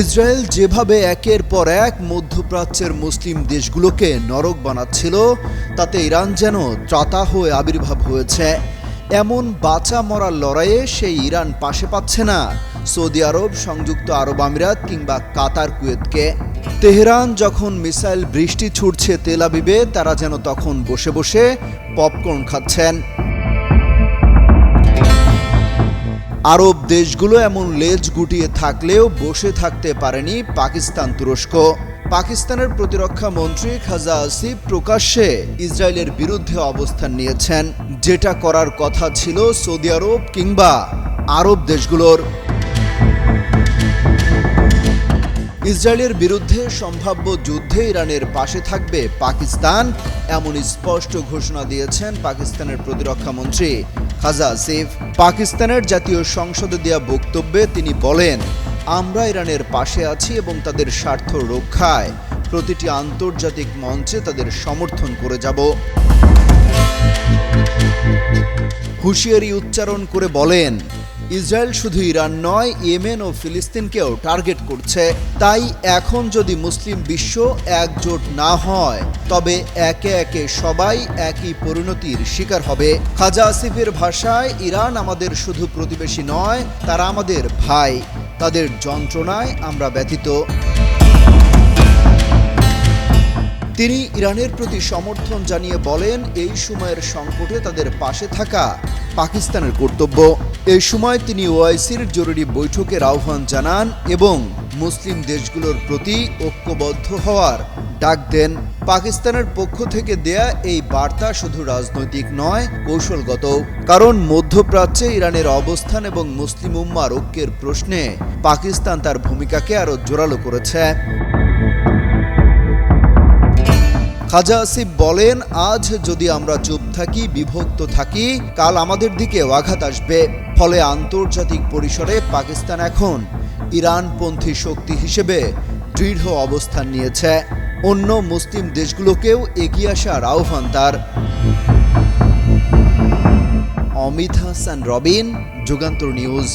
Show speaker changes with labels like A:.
A: Israel যেভাবে একের পর এক মধ্যপ্রাচ্যের মুসলিম দেশগুলোকে নরক বানাচ্ছিল, তাতে ইরান যেন ত্রাতা হয়ে আবির্ভাব হয়েছে। এমন বাঁচা মরার লড়াইয়ে সেই ইরান পাশে পাচ্ছে না, সৌদি আরব, সংযুক্ত আরব আমিরাত কিংবা কাতার, কুয়েতকে। তেহরান যখন মিসাইল বৃষ্টি ছুটছে তেল আবিবে, তারা যেন তখন বসে বসে পপকর্ন খাচ্ছেন। আরব দেশগুলো এমন লেজ গুটিয়ে থাকলেও বসে থাকতে পারেনি পাকিস্তান তুরস্ক। পাকিস্তানের প্রতিরক্ষা মন্ত্রী খাজা আসিফ প্রকাশ্যে ইসরায়েলের বিরুদ্ধে অবস্থান নিয়েছেন। যেটা করার কথা ছিল সৌদি আরব কিংবা আরব দেশগুলোর। ইসরায়েলের বিরুদ্ধে সম্ভাব্য যুদ্ধে ইরানের পাশে থাকবে পাকিস্তান এমন স্পষ্ট ঘোষণা দিয়েছেন পাকিস্তানের প্রতিরক্ষা মন্ত্রী। খাজা আসিফ পাকিস্তানের জাতীয় সংসদে দেওয়া বক্তব্যে তিনি বলেন, আমরা ইরানের পাশে আছি এবং তাদের স্বার্থ রক্ষায় প্রতিটি আন্তর্জাতিক মঞ্চে তাদের সমর্থন করে যাব। হুঁশিয়ারি উচ্চারণ করে বলেন ইসরায়েল শুধু ইরান নয়, ইয়েমেন ও ফিলিস্তিনকেও টার্গেট করছে। তাই এখন যদি মুসলিম বিশ্ব একজোট না হয়, তবে একে একে সবাই একই পরিণতির শিকার হবে। খাজা আসিফের ভাষায়, ইরান আমাদের শুধু প্রতিবেশী নয়, তারা আমাদের ভাই। তাদের যন্ত্রণায় আমরা ব্যথিত। তিনি ইরানের প্রতি সমর্থন জানিয়ে বলেন, এই সময়ের সংকটে তাদের পাশে থাকা পাকিস্তানের কর্তব্য। এই সময় তিনি ওআইসির জরুরি বৈঠকের আহ্বান জানান এবং মুসলিম দেশগুলোর প্রতি ঐক্যবদ্ধ হওয়ার ডাক দেন। পাকিস্তানের পক্ষ থেকে দেয়া এই বার্তা শুধু রাজনৈতিক নয়, কৌশলগত। কারণ মধ্যপ্রাচ্যে ইরানের অবস্থান এবং মুসলিম উম্মার ঐক্যের প্রশ্নে পাকিস্তান তার ভূমিকাকে আরও জোরালো করেছে। খাজা আসিফ বলেন, আজ যদি আমরা চুপ থাকি, বিভক্ত থাকি, কাল আমাদের দিকে আঘাত আসবে। ফলে আন্তর্জাতিক পরিসরে পাকিস্তান এখন ইরানপন্থী শক্তি হিসেবে দৃঢ় অবস্থান নিয়েছে। অন্য মুসলিম দেশগুলোকেও এগিয়ে আসার আহ্বান তার। অমিত হাসান, রবিন, যুগান্তর নিউজ।